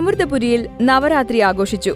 അമൃതപുരിയിൽ നവരാത്രി ആഘോഷിച്ചു.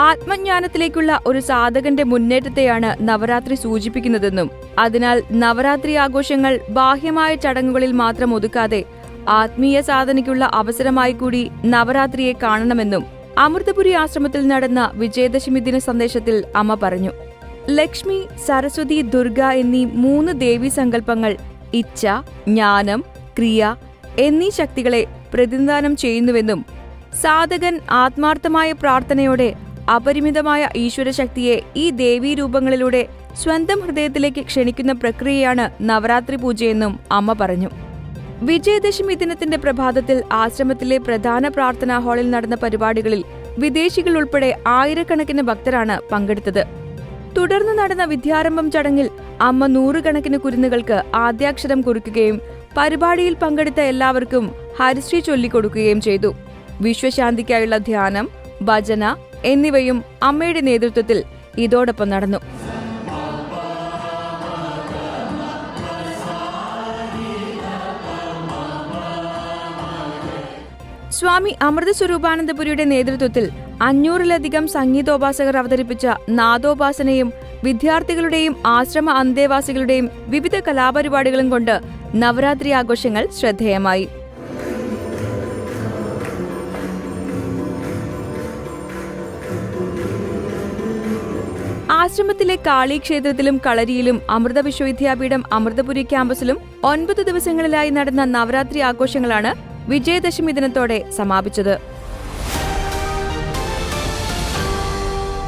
ആത്മജ്ഞാനത്തിലേക്കുള്ള ഒരു സാധകന്റെ മുന്നേറ്റത്തെയാണ് നവരാത്രി സൂചിപ്പിക്കുന്നതെന്നും അതിനാൽ നവരാത്രി ആഘോഷങ്ങൾ ബാഹ്യമായ ചടങ്ങുകളിൽ മാത്രം ഒതുക്കാതെ ആത്മീയ സാധനയ്ക്കുള്ള അവസരമായി കൂടി നവരാത്രിയെ കാണണമെന്നും അമൃതപുരി ആശ്രമത്തിൽ നടന്ന വിജയദശമി ദിന സന്ദേശത്തിൽ അമ്മ പറഞ്ഞു ലക്ഷ്മി സരസ്വതി ദുർഗ എന്നീ മൂന്ന് ദേവീ സങ്കല്പങ്ങൾ ഇച്ഛ ജ്ഞാനം ക്രിയ എന്നീ ശക്തികളെ പ്രതിനിധാനം ചെയ്യുന്നുവെന്നും സാധകൻ ആത്മാർത്ഥമായ പ്രാർത്ഥനയോടെ അപരിമിതമായ ഈശ്വരശക്തിയെ ഈ ദേവീ രൂപങ്ങളിലൂടെ സ്വന്തം ഹൃദയത്തിലേക്ക് ക്ഷണിക്കുന്ന പ്രക്രിയയാണ് നവരാത്രി പൂജയെന്നും അമ്മ പറഞ്ഞു. വിജയദശമി ദിനത്തിന്റെ പ്രഭാതത്തിൽ ആശ്രമത്തിലെ പ്രധാന പ്രാർത്ഥനാ ഹാളിൽ നടന്ന പരിപാടികളിൽ വിദേശികൾ ഉൾപ്പെടെ ആയിരക്കണക്കിന് ഭക്തരാണ് പങ്കെടുത്തത്. തുടർന്ന് നടന്ന വിദ്യാരംഭം ചടങ്ങിൽ അമ്മ നൂറുകണക്കിന് കുരുന്നുകൾക്ക് ആദ്യാക്ഷരം കുറിക്കുകയും പരിപാടിയിൽ പങ്കെടുത്ത എല്ലാവർക്കും ഹരിശ്രീ ചൊല്ലിക്കൊടുക്കുകയും ചെയ്തു. വിശ്വശാന്തിക്കായുള്ള ധ്യാനം ഭജന എന്നിവയും അമ്മയുടെ നേതൃത്വത്തിൽ ഇതോടൊപ്പം നടന്നു. സ്വാമി അമൃത സ്വരൂപാനന്ദപുരിയുടെ നേതൃത്വത്തിൽ അഞ്ഞൂറിലധികം സംഗീതോപാസകർ അവതരിപ്പിച്ച നാദോപാസനയും വിദ്യാർത്ഥികളുടെയും ആശ്രമ അന്തേവാസികളുടെയും വിവിധ കലാപരിപാടികളും കൊണ്ട് നവരാത്രി ആഘോഷങ്ങൾ ശ്രദ്ധേയമായി. ആശ്രമത്തിലെ കാളി ക്ഷേത്രത്തിലും കളരിയിലും അമൃത വിശ്വവിദ്യാപീഠം അമൃതപുരി ക്യാമ്പസിലും ഒൻപത് ദിവസങ്ങളിലായി നടന്ന നവരാത്രി ആഘോഷങ്ങളാണ് വിജയദശമി ദിനത്തോടെ സമാപിച്ചത്.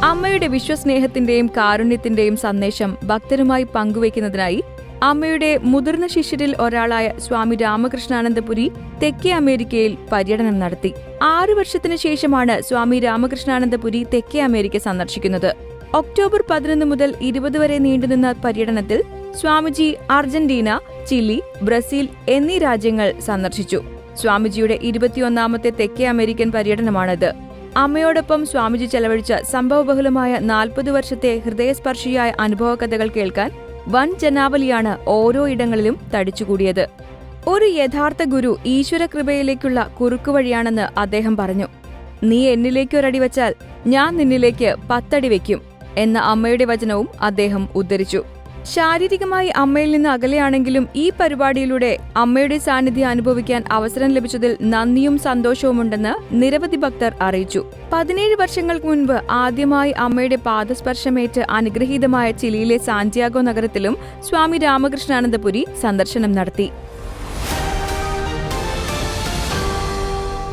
അമ്മയുടെ വിശ്വസ്നേഹത്തിന്റെയും കാരുണ്യത്തിന്റെയും സന്ദേശം ഭക്തരുമായി പങ്കുവയ്ക്കുന്നതിനായി അമ്മയുടെ മുതിർന്ന ശിഷ്യരിൽ ഒരാളായ സ്വാമി രാമകൃഷ്ണാനന്ദപുരി തെക്കേ അമേരിക്കയിൽ പര്യടനം നടത്തി. ആറു വർഷത്തിനു ശേഷമാണ് സ്വാമി രാമകൃഷ്ണാനന്ദപുരി തെക്കേ അമേരിക്ക സന്ദർശിക്കുന്നത്. ഒക്ടോബർ പതിനൊന്ന് മുതൽ ഇരുപത് വരെ നീണ്ടുനിന്ന പര്യടനത്തിൽ സ്വാമിജി അർജന്റീന ചിലി ബ്രസീൽ എന്നീ രാജ്യങ്ങൾ സന്ദർശിച്ചു. സ്വാമിജിയുടെ ഇരുപത്തിയൊന്നാമത്തെ തെക്കേ അമേരിക്കൻ പര്യടനമാണിത്. അമ്മയോടൊപ്പം സ്വാമിജി ചെലവഴിച്ച സംഭവബഹുലമായ നാൽപ്പത് വർഷത്തെ ഹൃദയസ്പർശിയായ അനുഭവ കഥകൾ കേൾക്കാൻ വൻ ജനാവലിയാണ് ഓരോ ഇടങ്ങളിലും തടിച്ചുകൂടിയത്. ഒരു യഥാർത്ഥ ഗുരു ഈശ്വര കൃപയിലേക്കുള്ള കുറുക്കുവഴിയാണെന്ന് അദ്ദേഹം പറഞ്ഞു. നീ എന്നിലേക്ക് ഒരടി വച്ചാൽ ഞാൻ നിന്നിലേക്ക് പത്തടി വയ്ക്കും എന്ന അമ്മയുടെ വചനവും അദ്ദേഹം ഉദ്ധരിച്ചു. ശാരീരികമായി അമ്മയിൽ നിന്ന് അകലെയാണെങ്കിലും ഈ പരിപാടിയിലൂടെ അമ്മയുടെ സാന്നിധ്യം അനുഭവിക്കാൻ അവസരം ലഭിച്ചതിൽ നന്ദിയും സന്തോഷവുമുണ്ടെന്ന് നിരവധി ഭക്തർ അറിയിച്ചു. പതിനേഴ് വർഷങ്ങൾക്ക് മുൻപ് ആദ്യമായി അമ്മയുടെ പാദസ്പർശമേറ്റ് അനുഗ്രഹീതമായ ചിലിയിലെ സാന്റിയാഗോ നഗരത്തിലും സ്വാമി രാമകൃഷ്ണാനന്ദപുരി സന്ദർശനം നടത്തി.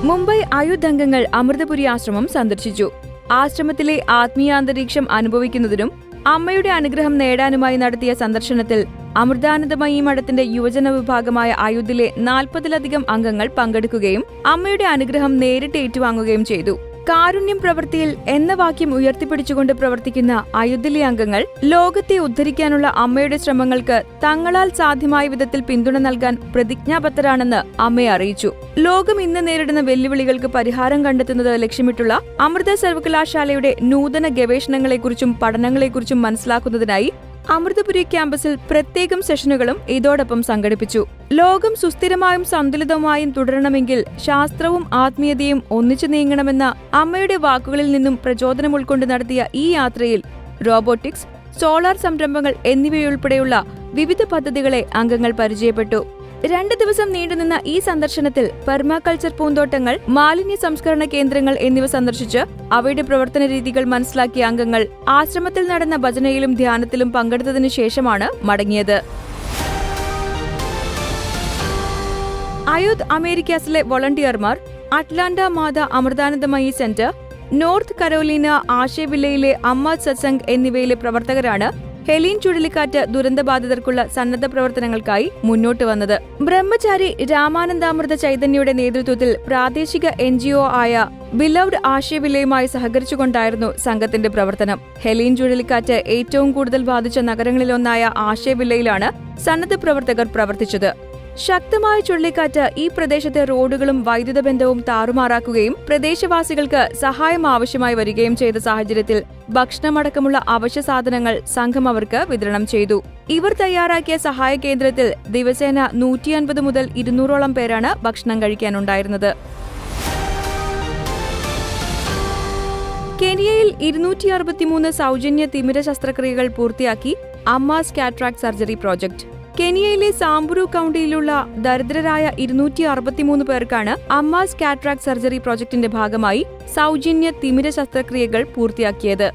മുംബൈ അയുദ്ധംഗങ്ങൾ അമൃതപുരി ആശ്രമം സന്ദർശിച്ചു. ആശ്രമത്തിലെ ആത്മീയാന്തരീക്ഷം അനുഭവിക്കുന്നതിനും അമ്മയുടെ അനുഗ്രഹം നേടാനുമായി നടത്തിയ സന്ദർശനത്തിൽ അമൃതാനന്ദമയി മഠത്തിന്റെ യുവജന വിഭാഗമായ അയുധിലെ നാൽപ്പതിലധികം അംഗങ്ങൾ പങ്കെടുക്കുകയും അമ്മയുടെ അനുഗ്രഹം നേരിട്ട് ഏറ്റുവാങ്ങുകയും ചെയ്തു. കാരുണ്യം പ്രവൃത്തിയിൽ എന്ന വാക്യം ഉയർത്തിപ്പിടിച്ചുകൊണ്ട് പ്രവർത്തിക്കുന്ന അയോധ്യ അംഗങ്ങൾ ലോകത്തെ ഉദ്ധരിക്കാനുള്ള അമ്മയുടെ ശ്രമങ്ങൾക്ക് തങ്ങളാൽ സാധ്യമായ വിധത്തിൽ പിന്തുണ നൽകാൻ പ്രതിജ്ഞാബദ്ധരാണെന്ന് അമ്മയെ അറിയിച്ചു. ലോകം ഇന്ന് നേരിടുന്ന വെല്ലുവിളികൾക്ക് പരിഹാരം കണ്ടെത്തുന്നത് ലക്ഷ്യമിട്ടുള്ള അമൃത സർവകലാശാലയുടെ നൂതന ഗവേഷണങ്ങളെക്കുറിച്ചും പഠനങ്ങളെക്കുറിച്ചും മനസ്സിലാക്കുന്നതിനായി അമൃതപുരി ക്യാമ്പസിൽ പ്രത്യേകം സെഷനുകളും ഇതോടൊപ്പം സംഘടിപ്പിച്ചു. ലോകം സുസ്ഥിരമായും സന്തുലിതമായും തുടരണമെങ്കിൽ ശാസ്ത്രവും ആത്മീയതയും ഒന്നിച്ചു നീങ്ങണമെന്ന അമ്മയുടെ വാക്കുകളിൽ നിന്നും പ്രചോദനം ഉൾക്കൊണ്ട് നടത്തിയ ഈ യാത്രയിൽ റോബോട്ടിക്സ് സോളാർ സംരംഭങ്ങൾ എന്നിവയുൾപ്പെടെയുള്ള വിവിധ പദ്ധതികളെ അംഗങ്ങൾ പരിചയപ്പെട്ടു. രണ്ട് ദിവസം നീണ്ടുനിന്ന ഈ സന്ദർശനത്തിൽ പെർമാകൾച്ചർ പൂന്തോട്ടങ്ങൾ മാലിന്യ സംസ്കരണ കേന്ദ്രങ്ങൾ എന്നിവ സന്ദർശിച്ച് അവയുടെ പ്രവർത്തന രീതികൾ മനസ്സിലാക്കിയ അംഗങ്ങൾ ആശ്രമത്തിൽ നടന്ന ഭജനയിലും ധ്യാനത്തിലും പങ്കെടുത്തതിനു ശേഷമാണ് മടങ്ങിയത്. അയോധ് അമേരിക്കാസിലെ വോളണ്ടിയർമാർ Atlanta Mata Amritanandamayi centre North Carolina ആശയവില്ലയിലെ Amma Satsang എന്നിവയിലെ പ്രവർത്തകരാണ് ഹെലീൻ ചുഴലിക്കാറ്റ് ദുരന്തബാധിതർക്കുള്ള സന്നദ്ധ പ്രവർത്തനങ്ങൾക്കായി മുന്നോട്ട് വന്നത്. ബ്രഹ്മചാരി രാമാനന്ദാമൃത ചൈതന്യയുടെ നേതൃത്വത്തിൽ പ്രാദേശിക എൻ ആയ ബിലവ്ഡ് ആശയവിലയുമായി സഹകരിച്ചുകൊണ്ടായിരുന്നു സംഘത്തിന്റെ പ്രവർത്തനം. ഹെലീൻ ചുഴലിക്കാറ്റ് ഏറ്റവും കൂടുതൽ ബാധിച്ച നഗരങ്ങളിലൊന്നായ ആശയവില്ലയിലാണ് സന്നദ്ധ പ്രവർത്തകർ പ്രവർത്തിച്ചത്. ശക്തമായ ചുഴലിക്കാറ്റ് ഈ പ്രദേശത്തെ റോഡുകളും വൈദ്യുത ബന്ധവും താറുമാറാക്കുകയും പ്രദേശവാസികൾക്ക് സഹായം ആവശ്യമായി വരികയും ചെയ്ത സാഹചര്യത്തിൽ ഭക്ഷണമടക്കമുള്ള അവശ്യ സാധനങ്ങൾ സംഘം അവർക്ക് വിതരണം ചെയ്തു. ഇവർ തയ്യാറാക്കിയ സഹായ കേന്ദ്രത്തിൽ ദിവസേന നൂറ്റി അൻപത് മുതൽ ഇരുന്നൂറോളം പേരാണ് ഭക്ഷണം കഴിക്കാനുണ്ടായിരുന്നത്. കെനിയയിൽ ഇരുന്നൂറ്റി അറുപത്തിമൂന്ന് സൗജന്യ തിമിര ശസ്ത്രക്രിയകൾ പൂർത്തിയാക്കി അമ്മാസ് കാട്രാക്ട് സർജറി പ്രോജക്ട്. കെനിയയിലെ സാംബുരു കൌണ്ടിയിലുള്ള ദരിദ്രരായ ഇരുന്നൂറ്റി അറുപത്തിമൂന്ന് പേർക്കാണ് അമ്മാസ് കാട്രാക് സർജറി പ്രോജക്ടിന്റെ ഭാഗമായി സൗജന്യ തിമിര ശസ്ത്രക്രിയകൾ പൂർത്തിയാക്കിയത്.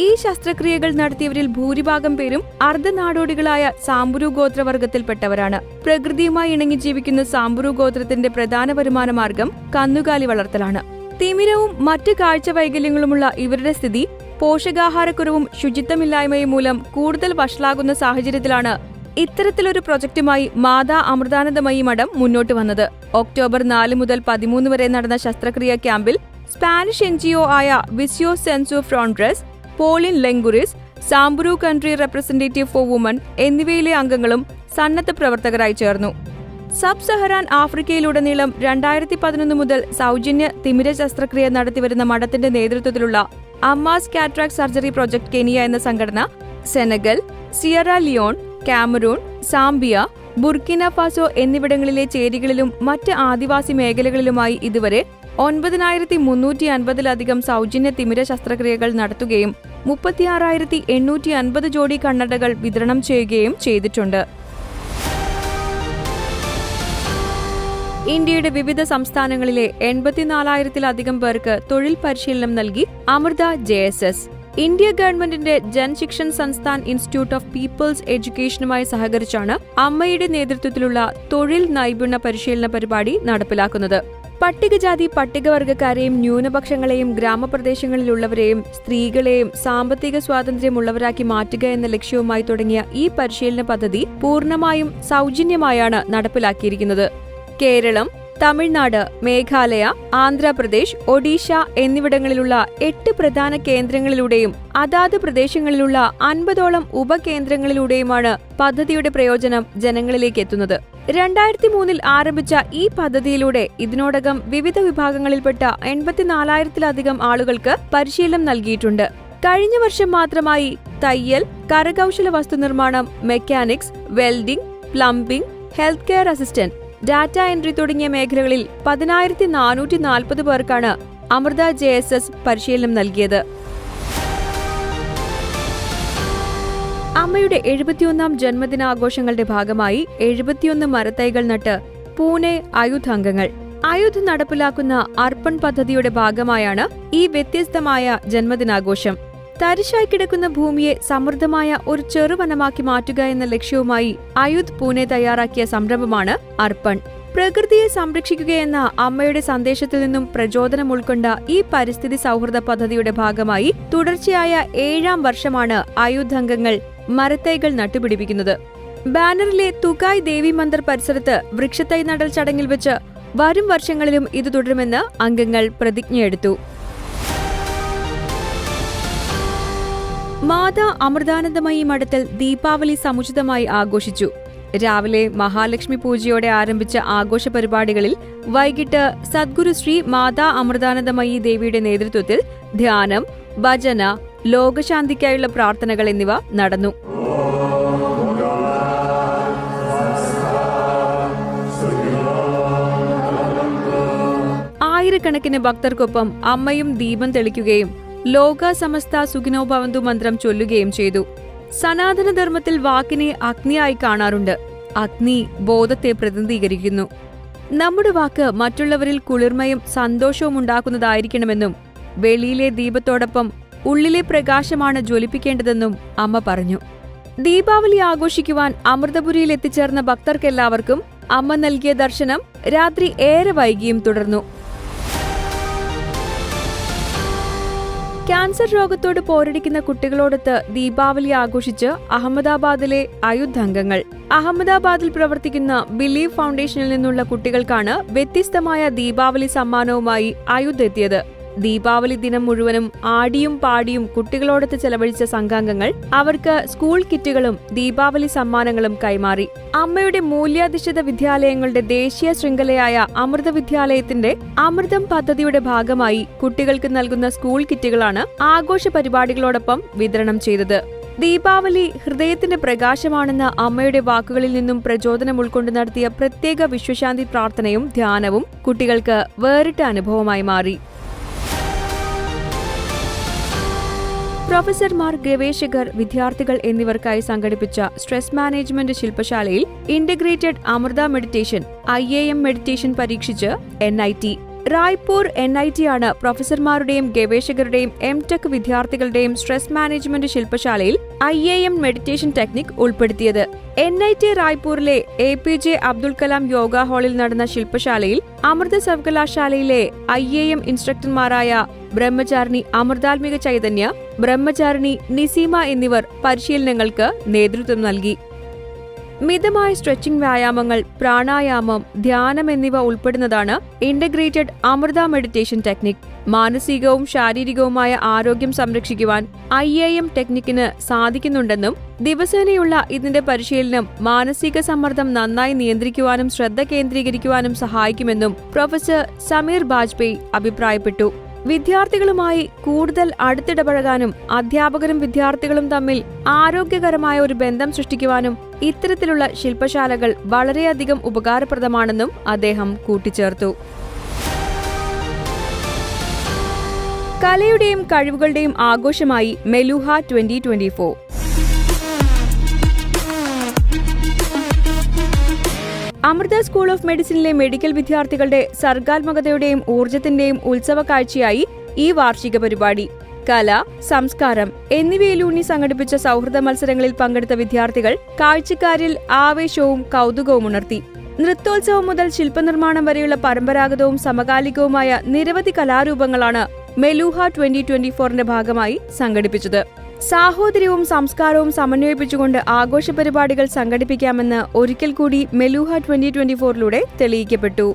ഈ ശസ്ത്രക്രിയകൾ നടത്തിയവരിൽ ഭൂരിഭാഗം പേരും അർദ്ധനാടോടികളായ സാംബുരു ഗോത്രവർഗത്തിൽപ്പെട്ടവരാണ്. പ്രകൃതിയുമായി ഇണങ്ങി ജീവിക്കുന്ന സാംബുരു ഗോത്രത്തിന്റെ പ്രധാന വരുമാന മാർഗം കന്നുകാലി വളർത്തലാണ്. തിമിരവും മറ്റ് കാഴ്ച വൈകല്യങ്ങളുമുള്ള ഇവരുടെ സ്ഥിതി പോഷകാഹാരക്കുറവും ശുചിത്വമില്ലായ്മയും മൂലം കൂടുതൽ വഷളാകുന്ന സാഹചര്യത്തിലാണ് ഇത്തരത്തിലൊരു പ്രൊജക്ടുമായി മാതാ അമൃതാനന്ദമയി മഠം മുന്നോട്ട് വന്നത്. ഒക്ടോബർ നാല് മുതൽ പതിമൂന്ന് വരെ നടന്ന ശസ്ത്രക്രിയ ക്യാമ്പിൽ സ്പാനിഷ് എൻ ആയ വിസിയോ സെൻസു ഫ്രോൺഡ്രസ് pollen ലെങ്കുറിസ് Samburu country representative for woman എന്നിവയിലെ അംഗങ്ങളും സന്നദ്ധ പ്രവർത്തകരായി ചേർന്നു. സബ് സഹറാൻ ആഫ്രിക്കയിലുടനീളം രണ്ടായിരത്തി പതിനൊന്ന് മുതൽ സൗജന്യ തിമിര ശസ്ത്രക്രിയ നടത്തിവരുന്ന മഠത്തിന്റെ നേതൃത്വത്തിലുള്ള Amma's cataract surgery project Kenya എന്ന സംഘടന Senegal Sierra Leone Cameroon Zambia Burkina Faso എന്നിവിടങ്ങളിലെ ചേരികളിലും മറ്റ് ആദിവാസി മേഖലകളിലുമായി ഇതുവരെ ഒൻപതിനായിരത്തി മുന്നൂറ്റി അൻപതിലധികം സൗജന്യ തിമിര ശസ്ത്രക്രിയകൾ നടത്തുകയും മുപ്പത്തിയാറായിരത്തി എണ്ണൂറ്റി അൻപത് ജോഡി കണ്ണടകൾ വിതരണം ചെയ്യുകയും ചെയ്തിട്ടുണ്ട്. ഇന്ത്യയുടെ വിവിധ സംസ്ഥാനങ്ങളിലെ എൺപത്തിനാലായിരത്തിലധികം പേർക്ക് തൊഴിൽ പരിശീലനം നൽകി അമൃത ജെ ഇന്ത്യ ഗവൺമെന്റിന്റെ Jan Shikshan Sansthan institute of people's എഡ്യൂക്കേഷനുമായി സഹകരിച്ചാണ് അമ്മയുടെ നേതൃത്വത്തിലുള്ള തൊഴിൽ നൈപുണ്യ പരിശീലന പരിപാടി നടപ്പിലാക്കുന്നത്. പട്ടികജാതി പട്ടികവർഗക്കാരെയും ന്യൂനപക്ഷങ്ങളെയും ഗ്രാമപ്രദേശങ്ങളിലുള്ളവരെയും സ്ത്രീകളെയും സാമ്പത്തിക സ്വാതന്ത്ര്യമുള്ളവരാക്കി മാറ്റുക എന്ന ലക്ഷ്യവുമായി തുടങ്ങിയ ഈ പരിശീലന പദ്ധതി പൂർണമായും സൗജന്യമായാണ് നടപ്പിലാക്കിയിരിക്കുന്നത്. കേരളം തമിഴ്നാട് മേഘാലയ ആന്ധ്രാപ്രദേശ് ഒഡീഷ എന്നിവിടങ്ങളിലുള്ള എട്ട് പ്രധാന കേന്ദ്രങ്ങളിലൂടെയും അതാത് പ്രദേശങ്ങളിലുള്ള അൻപതോളം ഉപകേന്ദ്രങ്ങളിലൂടെയുമാണ് പദ്ധതിയുടെ പ്രയോജനം ജനങ്ങളിലേക്ക് എത്തുന്നത്. രണ്ടായിരത്തി മൂന്നിൽ ആരംഭിച്ച ഈ പദ്ധതിയിലൂടെ ഇതിനോടകം വിവിധ വിഭാഗങ്ങളിൽപ്പെട്ട എൺപത്തിനാലായിരത്തിലധികം ആളുകൾക്ക് പരിശീലനം നൽകിയിട്ടുണ്ട്. കഴിഞ്ഞ വർഷം മാത്രമായി തയ്യൽ കരകൗശല വസ്തുനിർമ്മാണം mechanics welding plumbing health care assistant data entry തുടങ്ങിയ മേഖലകളിൽ പതിനായിരത്തി നാനൂറ്റി നാൽപ്പത് പേർക്കാണ് അമൃത ജെ എസ് എസ് പരിശീലനം നൽകിയത്. അമ്മയുടെ എഴുപത്തിയൊന്നാം ജന്മദിനാഘോഷങ്ങളുടെ ഭാഗമായി എഴുപത്തിയൊന്ന് മരത്തൈകൾ നട്ട് പൂനെ അയുധ് അംഗങ്ങൾ അയുധ് നടപ്പിലാക്കുന്ന അർപ്പൺ പദ്ധതിയുടെ ഭാഗമായാണ് ഈ വ്യത്യസ്തമായ ജന്മദിനാഘോഷം. തരിശായി കിടക്കുന്ന ഭൂമിയെ സമൃദ്ധമായ ഒരു ചെറുവനമാക്കി മാറ്റുക എന്ന ലക്ഷ്യവുമായി അയുദ് പൂനെ തയ്യാറാക്കിയ സംരംഭമാണ് അർപ്പൺ. പ്രകൃതിയെ സംരക്ഷിക്കുകയെന്ന അമ്മയുടെ സന്ദേശത്തിൽ നിന്നും പ്രചോദനം ഉൾക്കൊണ്ട ഈ പരിസ്ഥിതി സൗഹൃദ പദ്ധതിയുടെ ഭാഗമായി തുടർച്ചയായ ഏഴാം വർഷമാണ് ആയുധംഗങ്ങൾ മരത്തൈകൾ നട്ടുപിടിപ്പിക്കുന്നത്. ബാനറിലെ തുകായ് ദേവി മന്ദിർ പരിസരത്ത് വൃക്ഷത്തൈ നടൽ ചടങ്ങിൽ വെച്ച് വരും വർഷങ്ങളിലും ഇത് തുടരുമെന്ന് അംഗങ്ങൾ പ്രതിജ്ഞയെടുത്തു. മാതാ അമൃതാനന്ദമയി മഠത്തിൽ ദീപാവലി സമുചിതമായി ആഘോഷിച്ചു. രാവിലെ മഹാലക്ഷ്മി പൂജയോടെ ആരംഭിച്ച ആഘോഷ പരിപാടികളിൽ വൈകിട്ട് സദ്ഗുരു ശ്രീ മാതാ അമൃതാനന്ദമയി ദേവിയുടെ നേതൃത്വത്തിൽ ധ്യാനം ഭജന ലോകശാന്തിക്കായുള്ള പ്രാർത്ഥനകൾ എന്നിവ നടന്നു. ആയിരക്കണക്കിന് ഭക്തർക്കൊപ്പം അമ്മയും ദീപം തെളിക്കുകയും ലോക സമസ്ത സുഖിനോ ഭവന്തു മന്ത്രം ചൊല്ലുകയും ചെയ്തു. സനാതനധർമ്മത്തിൽ വാക്കിനെ അഗ്നിയായി കാണാറുണ്ട്. അഗ്നി ബോധത്തെ പ്രതിനിധീകരിക്കുന്നു. നമ്മുടെ വാക്ക് മറ്റുള്ളവരിൽ കുളിർമയും സന്തോഷവും ഉണ്ടാക്കുന്നതായിരിക്കണമെന്നും വെളിയിലെ ദീപത്തോടൊപ്പം ഉള്ളിലെ പ്രകാശമാണ് ജ്വലിപ്പിക്കേണ്ടതെന്നും അമ്മ പറഞ്ഞു. ദീപാവലി ആഘോഷിക്കുവാൻ അമൃതപുരിയിൽ എത്തിച്ചേർന്ന ഭക്തർക്കെല്ലാവർക്കും അമ്മ നൽകിയ ദർശനം രാത്രി ഏറെ വൈകിയും തുടർന്നു. ക്യാൻസർ രോഗത്തോട് പോരടിക്കുന്ന കുട്ടികളോടൊത്ത് ദീപാവലി ആഘോഷിച്ച് അഹമ്മദാബാദിലെ അയുദ്ധ അംഗങ്ങൾ അഹമ്മദാബാദിൽ പ്രവർത്തിക്കുന്ന ബിലീവ് ഫൗണ്ടേഷനിൽ നിന്നുള്ള കുട്ടികൾക്കാണ് വ്യത്യസ്തമായ ദീപാവലി സമ്മാനവുമായി അയുദ്ധ എത്തിയത്. ദീപാവലി ദിനം മുഴുവനും ആടിയും പാടിയും കുട്ടികളോടൊത്ത് ചെലവഴിച്ച സംഘാംഗങ്ങൾ അവർക്ക് സ്കൂൾ കിറ്റുകളും ദീപാവലി സമ്മാനങ്ങളും കൈമാറി. അമ്മയുടെ മൂല്യാധിഷ്ഠിത വിദ്യാലയങ്ങളുടെ ദേശീയ ശൃംഖലയായ അമൃത വിദ്യാലയത്തിന്റെ അമൃതം പദ്ധതിയുടെ ഭാഗമായി കുട്ടികൾക്ക് നൽകുന്ന സ്കൂൾ കിറ്റുകളാണ് ആഘോഷ പരിപാടികളോടൊപ്പം വിതരണം ചെയ്തത്. ദീപാവലി ഹൃദയത്തിന്റെ പ്രകാശമാണെന്ന അമ്മയുടെ വാക്കുകളിൽ നിന്നും പ്രചോദനം ഉൾക്കൊണ്ട് നടത്തിയ പ്രത്യേക വിശ്വശാന്തി പ്രാർത്ഥനയും ധ്യാനവും കുട്ടികൾക്ക് വേറിട്ട അനുഭവമായി മാറി. പ്രൊഫസർമാർ ഗവേഷകർ വിദ്യാർത്ഥികൾ എന്നിവർക്കായി സംഘടിപ്പിച്ച stress management ശില്പശാലയിൽ integrated Amrita meditation I A M meditation പരീക്ഷിച്ച് N I T. Raipur N I T ആണ് പ്രൊഫസർമാരുടെയും ഗവേഷകരുടെയും എം ടെക് വിദ്യാർത്ഥികളുടെയും stress management ശില്പശാലയിൽ I A M meditation technique ഉൾപ്പെടുത്തിയത്. N I T റായ്പൂരിലെ A P J Abdul Kalam yoga ഹാളിൽ നടന്ന ശില്പശാലയിൽ അമൃത സർവകലാശാലയിലെ ഐ എ എം ഇൻസ്ട്രക്ടർമാരായ ബ്രഹ്മചാരിണി അമൃതാത്മിക ചൈതന്യ ബ്രഹ്മചാരിണി നിസീമ എന്നിവർ പരിശീലനങ്ങൾക്ക് നേതൃത്വം നൽകി. മിതമായ സ്ട്രെച്ചിംഗ് വ്യായാമങ്ങൾ പ്രാണായാമം ധ്യാനം എന്നിവ ഉൾപ്പെടുന്നതാണ് ഇന്റഗ്രേറ്റഡ് അമൃത മെഡിറ്റേഷൻ ടെക്നിക് മാനസികവും ശാരീരികവുമായ ആരോഗ്യം സംരക്ഷിക്കുവാൻ ഐ എ എം ടെക്നിക്കിന് സാധിക്കുന്നുണ്ടെന്നും ദിവസേനയുള്ള ഇതിന്റെ പരിശീലനം മാനസിക സമ്മർദ്ദം നന്നായി നിയന്ത്രിക്കുവാനും ശ്രദ്ധ കേന്ദ്രീകരിക്കുവാനും സഹായിക്കുമെന്നും പ്രൊഫസർ സമീർ ബാജ്പേയി അഭിപ്രായപ്പെട്ടു. വിദ്യാർത്ഥികളുമായി കൂടുതൽ അടുത്തിടപഴകാനും അധ്യാപകരും വിദ്യാർത്ഥികളും തമ്മിൽ ആരോഗ്യകരമായ ഒരു ബന്ധം സൃഷ്ടിക്കുവാനും ഇത്തരത്തിലുള്ള ശില്പശാലകൾ വളരെയധികം ഉപകാരപ്രദമാണെന്നും അദ്ദേഹം കൂട്ടിച്ചേർത്തു. കലയുടെയും കഴിവുകളുടെയും ആഘോഷമായി Meluha twenty twenty four. Amrita school of മെഡിസിനിലെ medical വിദ്യാർത്ഥികളുടെ സർഗാത്മകതയുടെയും ഊർജത്തിന്റെയും ഉത്സവ കാഴ്ചയായി ഈ വാർഷിക പരിപാടി. കല സംസ്കാരം എന്നിവയിലൂന്നി സംഘടിപ്പിച്ച സൗഹൃദ മത്സരങ്ങളിൽ പങ്കെടുത്ത വിദ്യാർത്ഥികൾ കാഴ്ചക്കാരിൽ ആവേശവും കൗതുകവും ഉണർത്തി. നൃത്തോത്സവം മുതൽ ശില്പനിർമ്മാണം വരെയുള്ള പരമ്പരാഗതവും സമകാലികവുമായ നിരവധി കലാരൂപങ്ങളാണ് മെലൂഹ ട്വന്റി ട്വന്റി ഫോറിന്റെ ഭാഗമായി സംഘടിപ്പിച്ചത്. സാഹോദര്യവും സംസ്കാരവും സമന്വയിപ്പിച്ചുകൊണ്ട് ആഘോഷ പരിപാടികൾ സംഘടിപ്പിക്കാമെന്ന് ഒരിക്കൽ കൂടി മെലൂഹ ട്വന്റി ട്വന്റി ഫോറിലൂടെ തെളിയിക്കപ്പെട്ടു.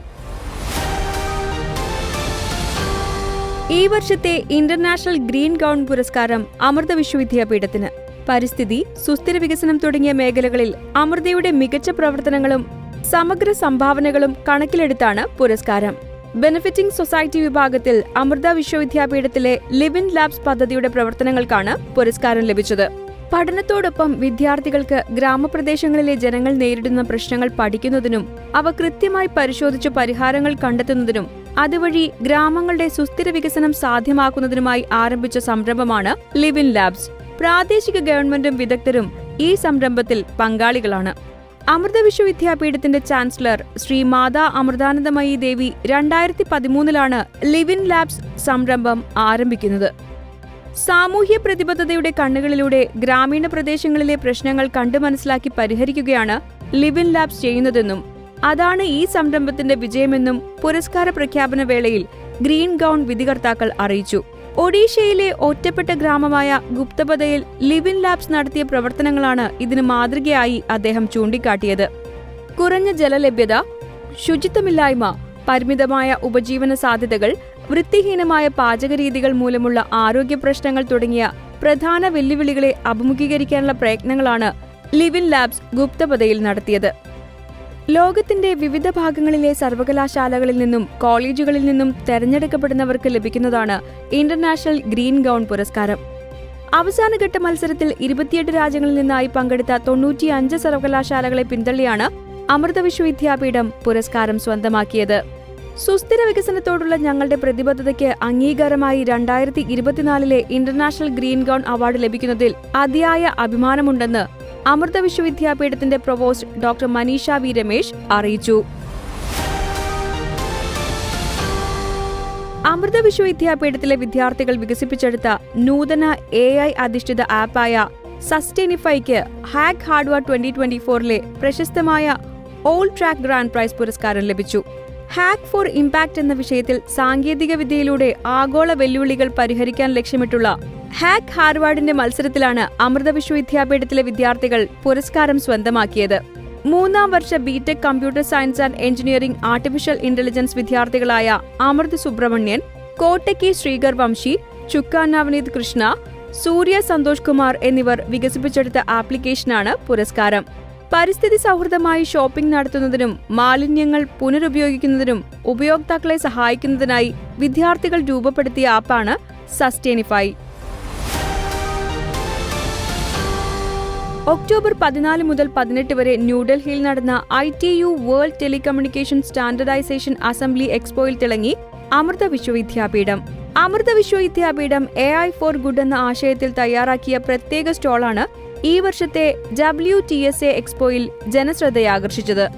ഈ വർഷത്തെ ഇന്റർനാഷണൽ ഗ്രീൻ ഗൗൺ പുരസ്കാരം അമൃത വിശ്വവിദ്യാപീഠത്തിന്. പരിസ്ഥിതി സുസ്ഥിര വികസനം തുടങ്ങിയ മേഖലകളിൽ അമൃതയുടെ മികച്ച പ്രവർത്തനങ്ങളും സമഗ്ര സംഭാവനകളും കണക്കിലെടുത്താണ് പുരസ്കാരം. ബെനഫിറ്റിംഗ് സൊസൈറ്റി വിഭാഗത്തിൽ അമൃത വിശ്വവിദ്യാപീഠത്തിലെ ലിവിൻ ലാബ്സ് പദ്ധതിയുടെ പ്രവർത്തനങ്ങൾക്കാണ് പുരസ്കാരം ലഭിച്ചത്. പഠനത്തോടൊപ്പം വിദ്യാർത്ഥികൾക്ക് ഗ്രാമപ്രദേശങ്ങളിലെ ജനങ്ങൾ നേരിടുന്ന പ്രശ്നങ്ങൾ പഠിക്കുന്നതിനും അവ കൃത്യമായി പരിശോധിച്ച് പരിഹാരങ്ങൾ കണ്ടെത്തുന്നതിനും അതുവഴി ഗ്രാമങ്ങളുടെ സുസ്ഥിര വികസനം സാധ്യമാക്കുന്നതിനുമായി ആരംഭിച്ച സംരംഭമാണ് ലിവിൻ ലാബ്സ്. പ്രാദേശിക ഗവൺമെന്റും വിദഗ്ധരും ഈ സംരംഭത്തിൽ പങ്കാളികളാണ്. അമൃത വിശ്വവിദ്യാപീഠത്തിന്റെ ചാൻസലർ ശ്രീ മാതാ അമൃതാനന്ദമയി ദേവി രണ്ടായിരത്തി പതിമൂന്നിലാണ് ലിവിൻ ലാബ്സ് സംരംഭം ആരംഭിക്കുന്നത്. സാമൂഹ്യ പ്രതിബദ്ധതയുടെ കണ്ണുകളിലൂടെ ഗ്രാമീണ പ്രദേശങ്ങളിലെ പ്രശ്നങ്ങൾ കണ്ടു മനസ്സിലാക്കി പരിഹരിക്കുകയാണ് ലിവിൻ ലാബ്സ് ചെയ്യുന്നതെന്നും അതാണ് ഈ സംരംഭത്തിന്റെ വിജയമെന്നും പുരസ്കാര പ്രഖ്യാപന വേളയിൽ ഗ്രീൻ ഗൗൺ വിധികർത്താക്കൾ അറിയിച്ചു. ഒഡീഷയിലെ ഒറ്റപ്പെട്ട ഗ്രാമമായ ഗുപ്തപതയിൽ ലിവിൻ ലാബ്സ് നടത്തിയ പ്രവർത്തനങ്ങളാണ് ഇതിന് മാതൃകയായി അദ്ദേഹം ചൂണ്ടിക്കാട്ടിയത്. കുറഞ്ഞ ജലലഭ്യത ശുചിത്വമില്ലായ്മ പരിമിതമായ ഉപജീവന സാധ്യതകൾ വൃത്തിഹീനമായ പാചകരീതികൾ മൂലമുള്ള ആരോഗ്യ പ്രശ്നങ്ങൾ തുടങ്ങിയ പ്രധാന വെല്ലുവിളികളെ അഭിമുഖീകരിക്കാനുള്ള പ്രയത്നങ്ങളാണ് ലിവിൻ ലാബ്സ് ഗുപ്തപതയിൽ നടത്തിയത്. ലോകത്തിന്റെ വിവിധ ഭാഗങ്ങളിലെ സർവകലാശാലകളിൽ നിന്നും കോളേജുകളിൽ നിന്നും തെരഞ്ഞെടുക്കപ്പെടുന്നവർക്ക് ലഭിക്കുന്നതാണ് ഇന്റർനാഷണൽ ഗ്രീൻ ഗൗൺ പുരസ്കാരം. അവസാനഘട്ട മത്സരത്തിൽ ഇരുപത്തിയെട്ട് രാജ്യങ്ങളിൽ നിന്നായി പങ്കെടുത്ത തൊണ്ണൂറ്റിയഞ്ച് സർവകലാശാലകളെ പിന്തള്ളിയാണ് അമൃത വിശ്വവിദ്യാപീഠം പുരസ്കാരം സ്വന്തമാക്കിയത്. സുസ്ഥിര വികസനത്തോടുള്ള ഞങ്ങളുടെ പ്രതിബദ്ധതയ്ക്ക് അംഗീകാരമായി രണ്ടായിരത്തി ഇരുപത്തിനാലിലെ ഇന്റർനാഷണൽ ഗ്രീൻ ഗൗൺ അവാർഡ് ലഭിക്കുന്നതിൽ അതിയായ അഭിമാനമുണ്ടെന്ന് Amrita വിശ്വവിദ്യാപീഠത്തിന്റെ provost doctor Maneesha V Ramesh അറിയിച്ചു. അമൃത വിശ്വവിദ്യാപീഠത്തിലെ വിദ്യാർത്ഥികൾ വികസിപ്പിച്ചെടുത്ത നൂതന എ ഐ അധിഷ്ഠിത ആപ്പായ സസ്റ്റൈനിഫൈക്ക് ഹാക്ക് ഹാർഡ്വെയർ ട്വന്റി ട്വന്റി ഫോറിലെ പ്രശസ്തമായ ഓൾ ട്രാക്ക് ഗ്രാൻഡ് പ്രൈസ് പുരസ്കാരം ലഭിച്ചു. ഹാക്ക് ഫോർ ഇമ്പാക്ട് എന്ന വിഷയത്തിൽ സാങ്കേതിക വിദ്യയിലൂടെ ആഗോള വെല്ലുവിളികൾ പരിഹരിക്കാൻ ലക്ഷ്യമിട്ടുള്ള ഹാക്ക് ഹാർവാർഡിന്റെ മത്സരത്തിലാണ് അമൃത വിശ്വവിദ്യാപീഠത്തിലെ വിദ്യാർത്ഥികൾ പുരസ്കാരം സ്വന്തമാക്കിയത്. മൂന്നാം വർഷ BTech computer science and engineering artificial intelligence വിദ്യാർത്ഥികളായ Amrit Subramanian Kottakki Sreekar Vamsi Chukka Navaneeth Krishna Surya Santhosh Kumar എന്നിവർ വികസിപ്പിച്ചെടുത്ത ആപ്ലിക്കേഷനാണ് പുരസ്കാരം. പരിസ്ഥിതി സൗഹൃദമായി ഷോപ്പിംഗ് നടത്തുന്നതിനും മാലിന്യങ്ങൾ പുനരുപയോഗിക്കുന്നതിനും ഉപയോക്താക്കളെ സഹായിക്കുന്നതിനായി വിദ്യാർത്ഥികൾ രൂപപ്പെടുത്തിയ ആപ്പാണ് സസ്റ്റേനിഫൈ. ഒക്ടോബർ പതിനാല് മുതൽ പതിനെട്ട് വരെ ന്യൂഡൽഹിയിൽ നടന്ന I T U world telecommunication standardization assembly എക്സ്പോയിൽ തിളങ്ങി Amrita Vishwa Vidyapeetham. Amrita Vishwa Vidyapeetham A I for good എന്ന ആശയത്തിൽ തയ്യാറാക്കിയ പ്രത്യേക സ്റ്റോളാണ് ഈ വർഷത്തെ ഡബ്ല്യു ടി എസ് എ എക്സ്പോയിൽ ജനശ്രദ്ധയാകർഷിച്ചത്.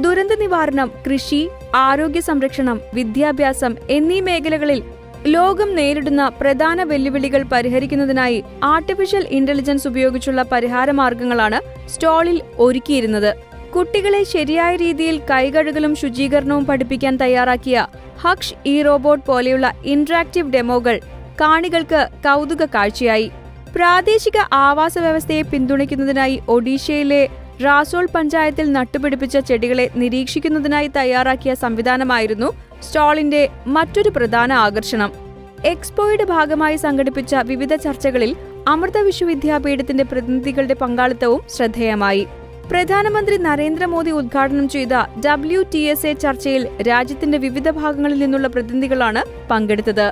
ദുരന്ത നിവാരണം കൃഷി ആരോഗ്യ സംരക്ഷണം വിദ്യാഭ്യാസം എന്നീ മേഖലകളിൽ ലോകം നേരിടുന്ന പ്രധാന വെല്ലുവിളികൾ പരിഹരിക്കുന്നതിനായി ആർട്ടിഫിഷ്യൽ ഇന്റലിജൻസ് ഉപയോഗിച്ചുള്ള പരിഹാര മാർഗങ്ങളാണ് സ്റ്റാളിൽ ഒരുക്കിയിരുന്നത്. കുട്ടികളെ ശരിയായ രീതിയിൽ കൈകഴുകലും ശുചീകരണവും പഠിപ്പിക്കാൻ തയ്യാറാക്കിയ ഹക്ഷ് ഇ റോബോട്ട് പോലെയുള്ള ഇന്ററാക്റ്റീവ് ഡെമോകൾ കാണികൾക്ക് കൗതുക കാഴ്ചയായി പ്രാദേശിക ആവാസ വ്യവസ്ഥയെ പിന്തുണയ്ക്കുന്നതിനായി ഒഡീഷയിലെ റാസോൾ പഞ്ചായത്തിൽ നട്ടുപിടിപ്പിച്ച ചെടികളെ നിരീക്ഷിക്കുന്നതിനായി തയ്യാറാക്കിയ സംവിധാനമായിരുന്നു സ്റ്റാളിന്റെ മറ്റൊരു പ്രധാന ആകർഷണം. എക്സ്പോയുടെ ഭാഗമായി സംഘടിപ്പിച്ച വിവിധ ചർച്ചകളിൽ അമൃത വിശ്വവിദ്യാപീഠത്തിന്റെ പ്രതിനിധികളുടെ പങ്കാളിത്തവും ശ്രദ്ധേയമായി. പ്രധാനമന്ത്രി നരേന്ദ്രമോദി ഉദ്ഘാടനം ചെയ്ത ഡബ്ല്യു ടി എസ് എ ചർച്ചയിൽ രാജ്യത്തിന്റെ വിവിധ ഭാഗങ്ങളിൽ നിന്നുള്ള പ്രതിനിധികളാണ് പങ്കെടുത്തത്.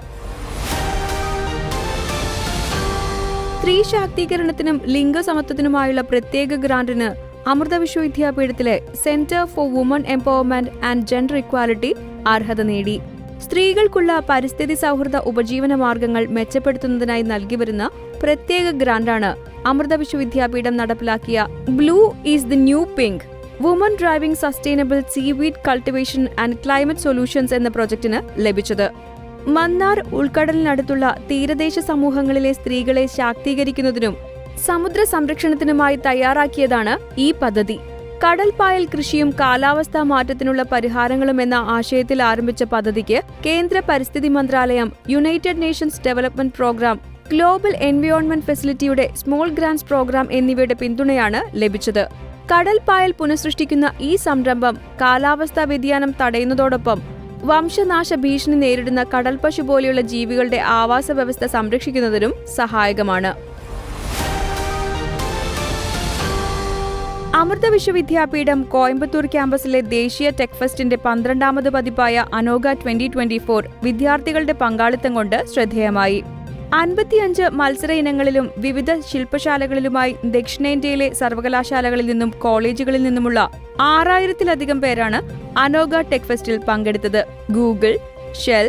സ്ത്രീ ശാക്തീകരണത്തിനും ലിംഗസമത്വത്തിനുമായുള്ള പ്രത്യേക ഗ്രാന്റിന് Amrita വിശ്വവിദ്യാപീഠത്തിലെ centre for woman empowerment and gender equality അർഹത നേടി. സ്ത്രീകൾക്കുള്ള പരിസ്ഥിതി സൗഹൃദ ഉപജീവന മാർഗങ്ങൾ മെച്ചപ്പെടുത്തുന്നതിനായി നൽകിവരുന്ന പ്രത്യേക ഗ്രാന്റാണ് അമൃത വിശ്വവിദ്യാപീഠം നടപ്പിലാക്കിയ blue is the new pink woman driving sustainable seaweed cultivation and climate solutions എന്ന പ്രൊജക്ടിന് ലഭിച്ചത്. മന്നാർ ഉൾക്കടലിനടുത്തുള്ള തീരദേശ സമൂഹങ്ങളിലെ സ്ത്രീകളെ ശാക്തീകരിക്കുന്നതിനും സമുദ്ര സംരക്ഷണത്തിനുമായി തയ്യാറാക്കിയതാണ് ഈ പദ്ധതി. കടൽപായൽ കൃഷിയും കാലാവസ്ഥാ മാറ്റത്തിനുള്ള പരിഹാരങ്ങളും എന്ന ആശയത്തിൽ ആരംഭിച്ച പദ്ധതിക്ക് കേന്ദ്ര പരിസ്ഥിതി മന്ത്രാലയം United Nations development programme global environment ഫെസിലിറ്റിയുടെ small grants programme എന്നിവയുടെ പിന്തുണയാണ് ലഭിച്ചത്. കടൽപായൽ പുനഃസൃഷ്ടിക്കുന്ന ഈ സംരംഭം കാലാവസ്ഥാ വ്യതിയാനം തടയുന്നതോടൊപ്പം വംശനാശ ഭീഷണി നേരിടുന്ന കടൽപ്പശു പോലെയുള്ള ജീവികളുടെ ആവാസ വ്യവസ്ഥ സംരക്ഷിക്കുന്നതിനും സഹായകമാണ്. അമൃത വിശ്വവിദ്യാപീഠം കോയമ്പത്തൂർ ക്യാമ്പസിലെ ദേശീയ ടെക് ഫെസ്റ്റിന്റെ പന്ത്രണ്ടാമത് പതിപ്പായ അനോഗ ട്വന്റി ട്വന്റി ഫോർ വിദ്യാർത്ഥികളുടെ പങ്കാളിത്തം കൊണ്ട് ശ്രദ്ധേയമായി. അൻപത്തിയഞ്ച് മത്സര ഇനങ്ങളിലും വിവിധ ശില്പശാലകളിലുമായി ദക്ഷിണേന്ത്യയിലെ സർവകലാശാലകളിൽ നിന്നും കോളേജുകളിൽ നിന്നുമുള്ള ആറായിരത്തിലധികം പേരാണ് അനോഗ ടെക് ഫെസ്റ്റിൽ പങ്കെടുത്തത്. Google Shell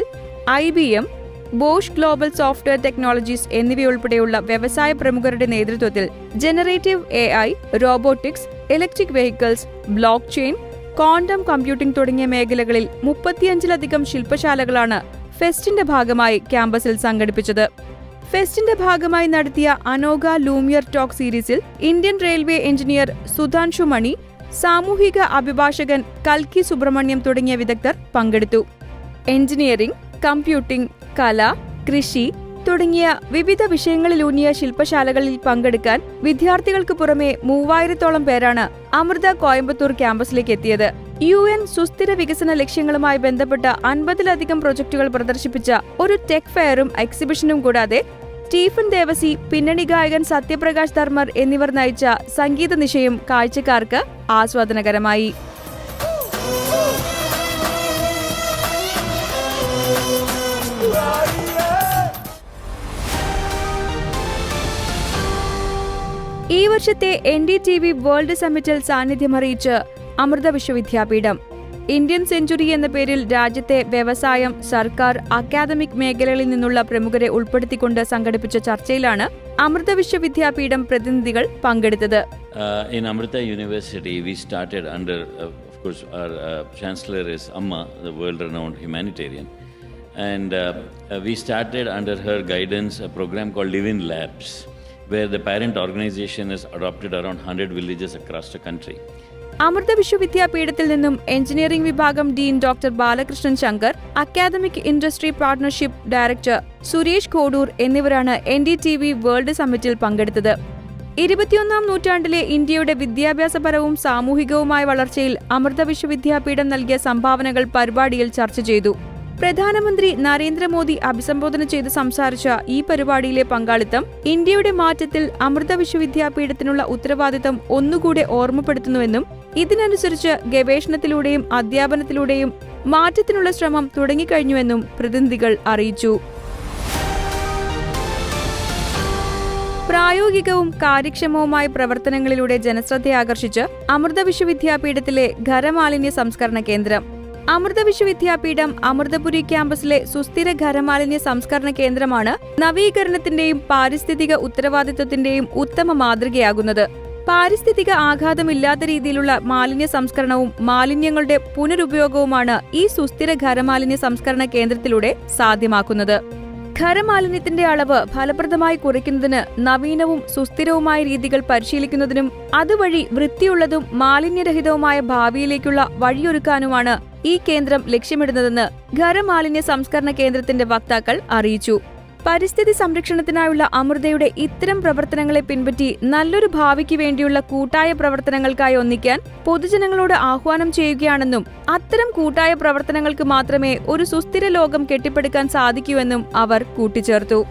I B M Bosch Global Software Technologies എന്നിവയുൾപ്പെടെയുള്ള വ്യവസായ പ്രമുഖരുടെ നേതൃത്വത്തിൽ generative A I robotics electric vehicles blockchain quantum computing തുടങ്ങിയ മേഖലകളിൽ മുപ്പത്തിയഞ്ചിലധികം ശില്പശാലകളാണ് ഫെസ്റ്റിന്റെ ഭാഗമായി ക്യാമ്പസിൽ സംഘടിപ്പിച്ചത്. ഫെസ്റ്റിന്റെ ഭാഗമായി നടത്തിയ അനോഗ ലൂമിയർ ടോക്ക് സീരീസിൽ Indian Railway engineer Sudhanshu Mani സാമൂഹിക അഭിഭാഷകൻ കൽക്കി സുബ്രഹ്മണ്യം തുടങ്ങിയ വിദഗ്ധർ പങ്കെടുത്തു. എഞ്ചിനീയറിംഗ് കമ്പ്യൂട്ടിംഗ് കല കൃഷി തുടങ്ങിയ വിവിധ വിഷയങ്ങളിലൂന്നിയ ശില്പശാലകളിൽ പങ്കെടുക്കാൻ വിദ്യാർത്ഥികൾക്ക് പുറമെ മൂവായിരത്തോളം പേരാണ് അമൃത കോയമ്പത്തൂർ ക്യാമ്പസിലേക്ക് എത്തിയത്. യു എൻ സുസ്ഥിര വികസന ലക്ഷ്യങ്ങളുമായി ബന്ധപ്പെട്ട അൻപതിലധികം പ്രൊജക്ടുകൾ പ്രദർശിപ്പിച്ച ഒരു ടെക് ഫെയറും എക്സിബിഷനും കൂടാതെ സ്റ്റീഫൻ ദേവസി പിന്നണി ഗായകൻ സത്യപ്രകാശ് ധർമ്മർ എന്നിവർ നയിച്ച സംഗീത നിശയും കാഴ്ചക്കാർക്ക് ആസ്വാദനകരമായി. ഈ വർഷത്തെ N D T V World സമ്മിറ്റിൽ സാന്നിധ്യമറിയിച്ച് അമൃത വിശ്വവിദ്യാപീഠം. ഇന്ത്യൻ സെഞ്ചുറി എന്ന പേരിൽ രാജ്യത്തെ വ്യവസായം സർക്കാർ അക്കാദമിക് മേഖലകളിൽ നിന്നുള്ള പ്രമുഖരെ ഉൾപ്പെടുത്തിക്കൊണ്ട് സംഘടിപ്പിച്ച ചർച്ചയിലാണ് അമൃത വിശ്വവിദ്യാപീഠം പ്രതിനിധികൾ പങ്കെടുത്തത്. In Amrita university we started under of course our chancellor is Amma the world renowned humanitarian and we started under her guidance a program call live labs where the parent organisation is adopted around hundred villages across the country 100 villages across the country. Amrita വിശ്വവിദ്യാപീഠത്തിൽ നിന്നും engineering വിഭാഗം dean doctor Balakrishnan Shankar academic industry partnership director Suresh Kodur എന്നിവരാണ് N D T V World സമ്മിറ്റിൽ പങ്കെടുത്തത് ഇരുപത്തിയൊന്നാം നൂറ്റാണ്ടിലെ ഇന്ത്യയുടെ വിദ്യാഭ്യാസപരവും സാമൂഹികവുമായ വളർച്ചയിൽ അമൃത വിശ്വവിദ്യാപീഠം നൽകിയ സംഭാവനകൾ പരിപാടിയിൽ ചർച്ച ചെയ്തു പ്രധാനമന്ത്രി നരേന്ദ്രമോദി അഭിസംബോധന ചെയ്ത് സംസാരിച്ച ഈ പരിപാടിയിലെ പങ്കാളിത്തം ഇന്ത്യയുടെ മാറ്റത്തിൽ അമൃത വിശ്വവിദ്യാപീഠത്തിനുള്ള ഉത്തരവാദിത്തം ഒന്നുകൂടെ ഓർമ്മപ്പെടുത്തുന്നുവെന്നും ഇതിനനുസരിച്ച് ഗവേഷണത്തിലൂടെയും അധ്യാപനത്തിലൂടെയും മാറ്റത്തിനുള്ള ശ്രമം തുടങ്ങിക്കഴിഞ്ഞുവെന്നും പ്രതിനിധികൾ അറിയിച്ചു. പ്രായോഗികവും കാര്യക്ഷമവുമായ പ്രവർത്തനങ്ങളിലൂടെ ജനശ്രദ്ധ ആകർഷിച്ച് അമൃത വിശ്വവിദ്യാപീഠത്തിലെ ഖരമാലിന്യ സംസ്കരണ കേന്ദ്രം. അമൃത വിശ്വവിദ്യാപീഠം അമൃതപുരി ക്യാമ്പസിലെ സുസ്ഥിര ഖരമാലിന്യ സംസ്കരണ കേന്ദ്രമാണ് നവീകരണത്തിന്റെയും പാരിസ്ഥിതിക ഉത്തരവാദിത്വത്തിന്റെയും ഉത്തമ മാതൃകയാകുന്നത്. പാരിസ്ഥിതിക ആഘാതമില്ലാത്ത രീതിയിലുള്ള മാലിന്യ സംസ്കരണവും മാലിന്യങ്ങളുടെ പുനരുപയോഗവുമാണ് ഈ സുസ്ഥിര ഖരമാലിന്യ സംസ്കരണ കേന്ദ്രത്തിലൂടെ സാധ്യമാക്കുന്നത്. ഖരമാലിന്യത്തിന്റെ അളവ് ഫലപ്രദമായി കുറയ്ക്കുന്നതിന് നവീനവും സുസ്ഥിരവുമായ രീതികൾ പരിശീലിക്കുന്നതിനും അതുവഴി വൃത്തിയുള്ളതും മാലിന്യരഹിതവുമായ ഭാവിയിലേക്കുള്ള വഴിയൊരുക്കാനുമാണ് ഈ കേന്ദ്രം ലക്ഷ്യമിടുന്നതെന്ന് ഖരമാലിന്യ സംസ്കരണ കേന്ദ്രത്തിന്റെ വക്താക്കൾ അറിയിച്ചു. പരിസ്ഥിതി സംരക്ഷണത്തിനായുള്ള അമൃതയുടെ ഇത്തരം പ്രവർത്തനങ്ങളെ പിൻപറ്റി നല്ലൊരു ഭാവിക്ക് വേണ്ടിയുള്ള കൂട്ടായ പ്രവർത്തനങ്ങൾക്കായി ഒന്നിക്കാൻ പൊതുജനങ്ങളോട് ആഹ്വാനം ചെയ്യുകയാണെന്നും അത്തരം കൂട്ടായ പ്രവർത്തനങ്ങൾക്ക് മാത്രമേ ഒരു സുസ്ഥിര ലോകം കെട്ടിപ്പടുക്കാൻ സാധിക്കൂവെന്നും അവർ കൂട്ടിച്ചേർത്തു.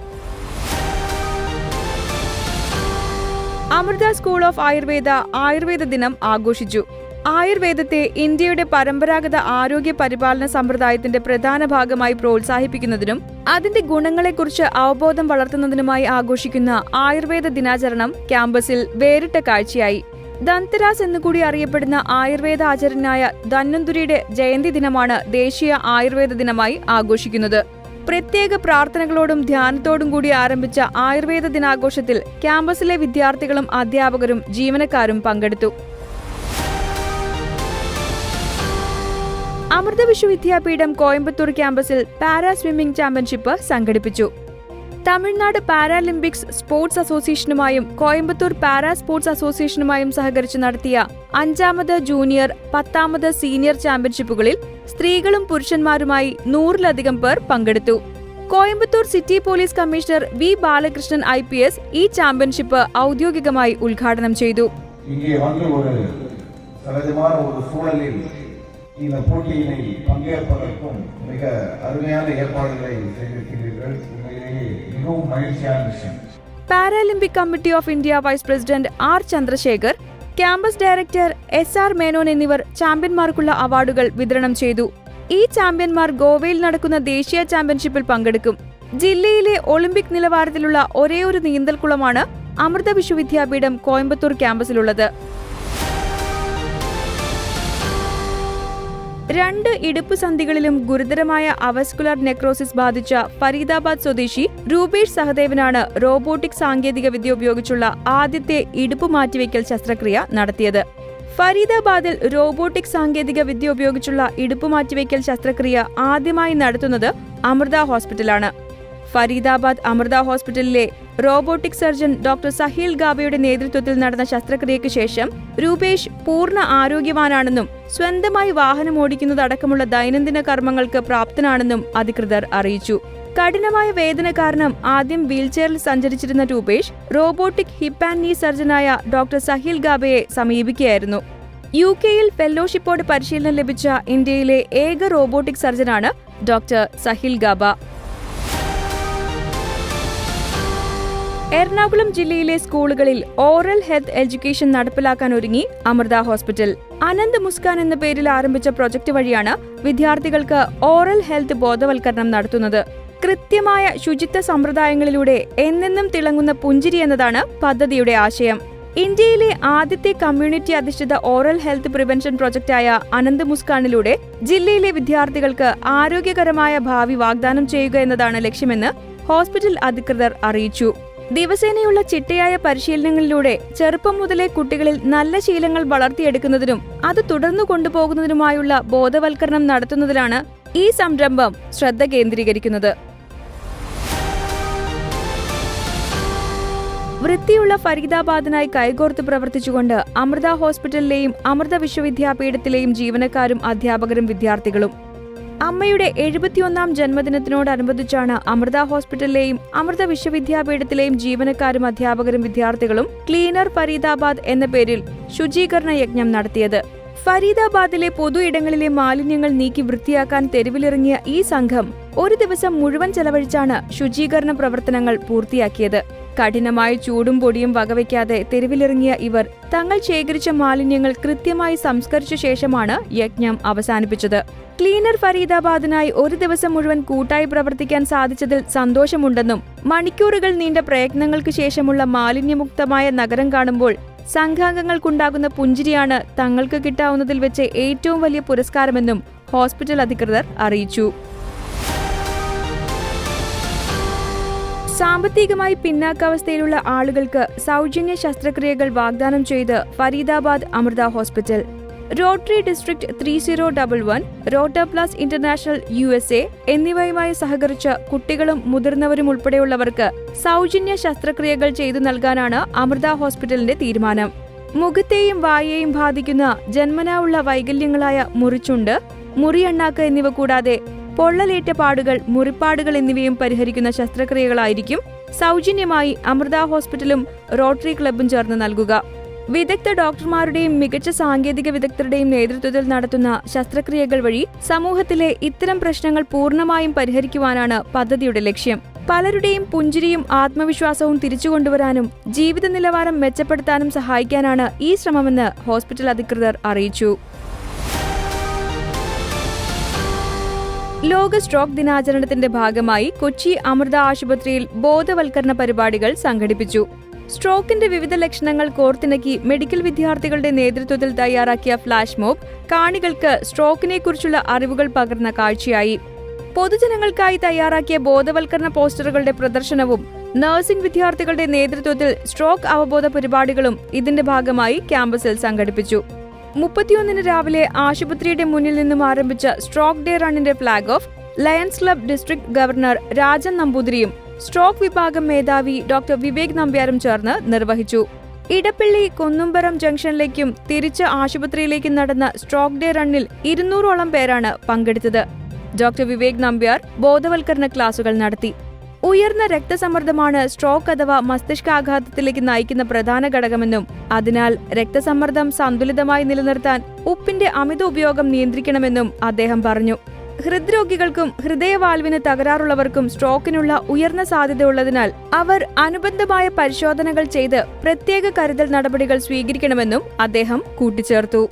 അമൃത സ്കൂൾ ഓഫ് ആയുർവേദ ആയുർവേദ ദിനം ആഘോഷിച്ചു. ആയുർവേദത്തെ ഇന്ത്യയുടെ പരമ്പരാഗത ആരോഗ്യ പരിപാലന സമ്പ്രദായത്തിന്റെ പ്രധാന ഭാഗമായി പ്രോത്സാഹിപ്പിക്കുന്നതിനും അതിന്റെ ഗുണങ്ങളെക്കുറിച്ച് അവബോധം വളർത്തുന്നതിനുമായി ആഘോഷിക്കുന്ന ആയുർവേദ ദിനാചരണം ക്യാമ്പസിൽ വേറിട്ട കാഴ്ചയായി. ദന്തരാസ് എന്നുകൂടി അറിയപ്പെടുന്ന ആയുർവേദ ആചാര്യനായ ധന്വന്തുരിയുടെ ജയന്തി ദിനമാണ് ദേശീയ ആയുർവേദ ദിനമായി ആഘോഷിക്കുന്നത്. പ്രത്യേക പ്രാർത്ഥനകളോടും ധ്യാനത്തോടും കൂടി ആരംഭിച്ച ആയുർവേദ ദിനാഘോഷത്തിൽ ക്യാമ്പസിലെ വിദ്യാർത്ഥികളും അധ്യാപകരും ജീവനക്കാരും പങ്കെടുത്തു. അമൃത വിശ്വവിദ്യാപീഠം കോയമ്പത്തൂർ ക്യാമ്പസിൽ പാരാ സ്വിമ്മിംഗ് ചാമ്പ്യൻഷിപ്പ് സംഘടിപ്പിച്ചു. തമിഴ്നാട് പാരാലിമ്പിക്സ് സ്പോർട്സ് അസോസിയേഷനുമായും കോയമ്പത്തൂർ പാരാ സ്പോർട്സ് അസോസിയേഷനുമായും സഹകരിച്ച് നടത്തിയ അഞ്ചാമത് ജൂനിയർ പത്താമത് സീനിയർ ചാമ്പ്യൻഷിപ്പുകളിൽ സ്ത്രീകളും പുരുഷന്മാരുമായി നൂറിലധികം പേർ പങ്കെടുത്തു. Coimbatore city police commissioner V Balakrishnan I P S ഈ ചാമ്പ്യൻഷിപ്പ് ഔദ്യോഗികമായി ഉദ്ഘാടനം ചെയ്തു. இந்த போட்டியினை பங்கேற்பதற்கும் மிக அருமையான ஏற்பாடுகளை செய்திருக்கிறீர்கள் உண்மையிலேயே மிகவும் மகிழ்ச்சியான விஷயம் Paralympic committee of India vice president R Chandrasekhar campus director S R Menon എന്നിവർ ചാമ്പ്യന്മാർക്കുള്ള അവാർഡുകൾ വിതരണം ചെയ്തു ഈ ചാമ്പ്യന്മാർ ഗോവയിൽ നടക്കുന്ന ദേശീയ ചാമ്പ്യൻഷിപ്പിൽ പങ്കെടുക്കും ജില്ലയിലെ ഒളിമ്പിക് നിലവാരത്തിലുള്ള ഒരേയൊരു നീന്തൽക്കുളമാണ് അമൃത വിശ്വവിദ്യാപീഠം കോയമ്പത്തൂർ ക്യാമ്പസിലുള്ളത് രണ്ട് ഇടുപ്പ് സന്ധികളിലും ഗുരുതരമായ അവസ്കുലർ നെക്രോസിസ് ബാധിച്ച ഫരീദാബാദ് സ്വദേശി രൂപേഷ് സഹദേവനാണ് റോബോട്ടിക് സാങ്കേതിക വിദ്യ ഉപയോഗിച്ചുള്ള ആദ്യത്തെ ഇടുപ്പ് മാറ്റിവെക്കൽ ശസ്ത്രക്രിയ നടത്തിയത്. ഫരീദാബാദിൽ റോബോട്ടിക് സാങ്കേതിക വിദ്യ ഉപയോഗിച്ചുള്ള ഇടുപ്പ് മാറ്റിവെക്കൽ ശസ്ത്രക്രിയ ആദ്യമായി നടത്തുന്നത് അമൃത ഹോസ്പിറ്റലാണ്. ഫരീദാബാദ് അമൃത ഹോസ്പിറ്റലിലെ റോബോട്ടിക് സർജൻ ഡോക്ടർ സഹീൽ ഗാബയുടെ നേതൃത്വത്തിൽ നടന്ന ശസ്ത്രക്രിയയ്ക്ക് ശേഷം രൂപേഷ് പൂർണ ആരോഗ്യവാനാണെന്നും സ്വന്തമായി വാഹനം ഓടിക്കുന്നതടക്കമുള്ള ദൈനംദിന കർമ്മങ്ങൾക്ക് പ്രാപ്തനാണെന്നും അധികൃതർ അറിയിച്ചു. കഠിനമായ വേദന കാരണം ആദ്യം വീൽചെയറിൽ സഞ്ചരിച്ചിരുന്ന രൂപേഷ് റോബോട്ടിക് ഹിപ്പ് ആൻഡ് നീ സർജനായ ഡോക്ടർ സഹീൽ ഗാബയെ സമീപിക്കുകയായിരുന്നു. യു കെയിൽ ഫെല്ലോഷിപ്പോട് പരിശീലനം ലഭിച്ച ഇന്ത്യയിലെ ഏക റോബോട്ടിക് സർജനാണ് ഡോക്ടർ സഹിൽ ഗാബ. എറണാകുളം ജില്ലയിലെ സ്കൂളുകളിൽ ഓറൽ ഹെൽത്ത് എഡ്യൂക്കേഷൻ നടപ്പിലാക്കാൻ ഒരുങ്ങി അമൃത ഹോസ്പിറ്റൽ. അനന്ത് മുസ്കാൻ എന്ന പേരിൽ ആരംഭിച്ച പ്രൊജക്ട് വഴിയാണ് വിദ്യാർത്ഥികൾക്ക് ഓറൽ ഹെൽത്ത് ബോധവൽക്കരണം നടത്തുന്നത്. കൃത്യമായ ശുചിത്വ സമ്പ്രദായങ്ങളിലൂടെ എന്നെന്നും തിളങ്ങുന്ന പുഞ്ചിരി എന്നതാണ് പദ്ധതിയുടെ ആശയം. ഇന്ത്യയിലെ ആദ്യത്തെ കമ്മ്യൂണിറ്റി അധിഷ്ഠിത ഓറൽ ഹെൽത്ത് പ്രിവെൻഷൻ പ്രൊജക്റ്റായ അനന്ത് മുസ്കാനിലൂടെ ജില്ലയിലെ വിദ്യാർത്ഥികൾക്ക് ആരോഗ്യകരമായ ഭാവി വാഗ്ദാനം ചെയ്യുക എന്നതാണ് ലക്ഷ്യമെന്ന് ഹോസ്പിറ്റൽ അധികൃതർ അറിയിച്ചു. ദിവസേനയുള്ള ചിട്ടയായ പരിശീലനങ്ങളിലൂടെ ചെറുപ്പം മുതലേ കുട്ടികളിൽ നല്ല ശീലങ്ങൾ വളർത്തിയെടുക്കുന്നതിനും അത് തുടർന്നു കൊണ്ടുപോകുന്നതിനുമായുള്ള ബോധവൽക്കരണം നടത്തുന്നതിലാണ് ഈ സംരംഭം ശ്രദ്ധ കേന്ദ്രീകരിക്കുന്നത്. വൃത്തിയുള്ള ഫരീദാബാദിനായി കൈകോർത്ത് പ്രവർത്തിച്ചുകൊണ്ട് അമൃത ഹോസ്പിറ്റലിലെയും അമൃത വിശ്വവിദ്യാപീഠത്തിലെയും ജീവനക്കാരും അധ്യാപകരും വിദ്യാർത്ഥികളും അമ്മയുടെ എഴുപത്തിയൊന്നാം ജന്മദിനത്തിനോടനുബന്ധിച്ചാണ് അമൃത ഹോസ്പിറ്റലിലെയും അമൃത വിശ്വവിദ്യാപീഠത്തിലെയും ജീവനക്കാരും അധ്യാപകരും വിദ്യാർത്ഥികളും ക്ലീനർ ഫരീദാബാദ് എന്ന പേരിൽ ശുചീകരണ യജ്ഞം നടത്തിയത്. ഫരീദാബാദിലെ പൊതു ഇടങ്ങളിലെ മാലിന്യങ്ങൾ നീക്കി വൃത്തിയാക്കാൻ തെരുവിലിറങ്ങിയ ഈ സംഘം ഒരു ദിവസം മുഴുവൻ ചെലവഴിച്ചാണ് ശുചീകരണ പ്രവർത്തനങ്ങൾ പൂർത്തിയാക്കിയത്. കഠിനമായ ചൂടും പൊടിയും വകവയ്ക്കാതെ തെരുവിലിറങ്ങിയ ഇവർ തങ്ങൾ ശേഖരിച്ച മാലിന്യങ്ങൾ കൃത്യമായി സംസ്കരിച്ച ശേഷമാണ് യജ്ഞം അവസാനിപ്പിച്ചത്. ക്ലീനർ ഫരീദാബാദിനായി ഒരു ദിവസം മുഴുവൻ കൂട്ടായി പ്രവർത്തിക്കാൻ സാധിച്ചതിൽ സന്തോഷമുണ്ടെന്നും മണിക്കൂറുകൾ നീണ്ട പ്രയത്നങ്ങൾക്ക് ശേഷമുള്ള മാലിന്യമുക്തമായ നഗരം കാണുമ്പോൾ സംഘാംഗങ്ങൾക്കുണ്ടാകുന്ന പുഞ്ചിരിയാണ് തങ്ങൾക്ക് കിട്ടാവുന്നതിൽ വെച്ച് ഏറ്റവും വലിയ പുരസ്കാരമെന്നും ഹോസ്പിറ്റൽ അധികൃതർ അറിയിച്ചു. സാമ്പത്തികമായി പിന്നാക്കാവസ്ഥയിലുള്ള ആളുകൾക്ക് സൗജന്യ ശസ്ത്രക്രിയകൾ വാഗ്ദാനം ചെയ്ത് Faridabad Amrita hospital. Rotary district three zero double one Rotoplas International U S A എന്നിവയുമായി സഹകരിച്ച് കുട്ടികളും മുതിർന്നവരും ഉൾപ്പെടെയുള്ളവർക്ക് സൗജന്യ ശസ്ത്രക്രിയകൾ ചെയ്തു നൽകാനാണ് അമൃത ഹോസ്പിറ്റലിന്റെ തീരുമാനം. മുഖത്തെയും വായയെയും ബാധിക്കുന്ന ജന്മനാ ഉള്ള വൈകല്യങ്ങളായ മുറിച്ചുണ്ട് മുറിയണ്ണാക്ക് എന്നിവ കൂടാതെ പൊള്ളലേറ്റ പാടുകൾ മുറിപ്പാടുകൾ എന്നിവയും പരിഹരിക്കുന്ന ശസ്ത്രക്രിയകളായിരിക്കും സൗജന്യമായി അമൃത ഹോസ്പിറ്റലും റോട്ടറി ക്ലബും ചേർന്ന് നൽകുക. വിദഗ്ധ ഡോക്ടർമാരുടെയും മികച്ച സാങ്കേതിക വിദഗ്ധരുടെയും നേതൃത്വത്തിൽ നടത്തുന്ന ശസ്ത്രക്രിയകൾ വഴി സമൂഹത്തിലെ ഇത്തരം പ്രശ്നങ്ങൾ പൂർണമായും പരിഹരിക്കുവാനാണ് പദ്ധതിയുടെ ലക്ഷ്യം. പലരുടെയും പുഞ്ചിരിയും ആത്മവിശ്വാസവും തിരിച്ചുകൊണ്ടുവരാനും ജീവിത നിലവാരം മെച്ചപ്പെടുത്താനും സഹായിക്കാനാണ് ഈ ശ്രമമെന്ന് ഹോസ്പിറ്റൽ അധികൃതർ അറിയിച്ചു. ലോക സ്ട്രോക്ക് ദിനാചരണത്തിന്റെ ഭാഗമായി കൊച്ചി അമൃത ആശുപത്രിയിൽ ബോധവൽക്കരണ പരിപാടികൾ സംഘടിപ്പിച്ചു. സ്ട്രോക്കിന്റെ വിവിധ ലക്ഷണങ്ങൾ കോർത്തിണക്കി മെഡിക്കൽ വിദ്യാർത്ഥികളുടെ നേതൃത്വത്തിൽ തയ്യാറാക്കിയ ഫ്ലാഷ് മോബ് കാണികൾക്ക് സ്ട്രോക്കിനെക്കുറിച്ചുള്ള അറിവുകൾ പകർന്ന കാഴ്ചയായി. പൊതുജനങ്ങൾക്കായി തയ്യാറാക്കിയ ബോധവൽക്കരണ പോസ്റ്ററുകളുടെ പ്രദർശനവും നഴ്സിംഗ് വിദ്യാർത്ഥികളുടെ നേതൃത്വത്തിൽ സ്ട്രോക്ക് അവബോധ പരിപാടികളും ഇതിന്റെ ഭാഗമായി ക്യാമ്പസിൽ സംഘടിപ്പിച്ചു. മുപ്പത്തിയൊന്നിന് രാവിലെ ആശുപത്രിയുടെ മുന്നിൽ നിന്നും ആരംഭിച്ച stroke day റണ്ണിന്റെ flag off Lions club district governor Rajan നമ്പൂതിരിയും stroke വിഭാഗം മേധാവി ഡോക്ടർ വിവേക് നമ്പ്യാരും ചേർന്ന് നിർവഹിച്ചു. ഇടപ്പള്ളി കുന്നുംപുറം ജംഗ്ഷനിലേക്കും തിരിച്ച് ആശുപത്രിയിലേക്കും നടന്ന സ്ട്രോക്ക് ഡേ റണ്ണിൽ ഇരുന്നൂറോളം പേരാണ് പങ്കെടുത്തത്. ഡോക്ടർ വിവേക് നമ്പ്യാർ ബോധവൽക്കരണ ക്ലാസുകൾ നടത്തി. ഉയർന്ന രക്തസമ്മർദ്ദമാണ് സ്ട്രോക്ക് അഥവാ മസ്തിഷ്കാഘാതത്തിലേക്ക് നയിക്കുന്ന പ്രധാന ഘടകമെന്നും അതിനാൽ രക്തസമ്മർദ്ദം സന്തുലിതമായി നിലനിർത്താൻ ഉപ്പിന്റെ അമിത ഉപയോഗം നിയന്ത്രിക്കണമെന്നും അദ്ദേഹം പറഞ്ഞു. ഹൃദ്രോഗികൾക്കും ഹൃദയവാൽവിന് തകരാറുള്ളവർക്കും സ്ട്രോക്കിനുള്ള ഉയർന്ന സാധ്യതയുള്ളതിനാൽ അവർ അനുബന്ധമായ പരിശോധനകൾ ചെയ്ത് പ്രത്യേക കരുതൽ നടപടികൾ സ്വീകരിക്കണമെന്നും അദ്ദേഹം കൂട്ടിച്ചേർത്തു.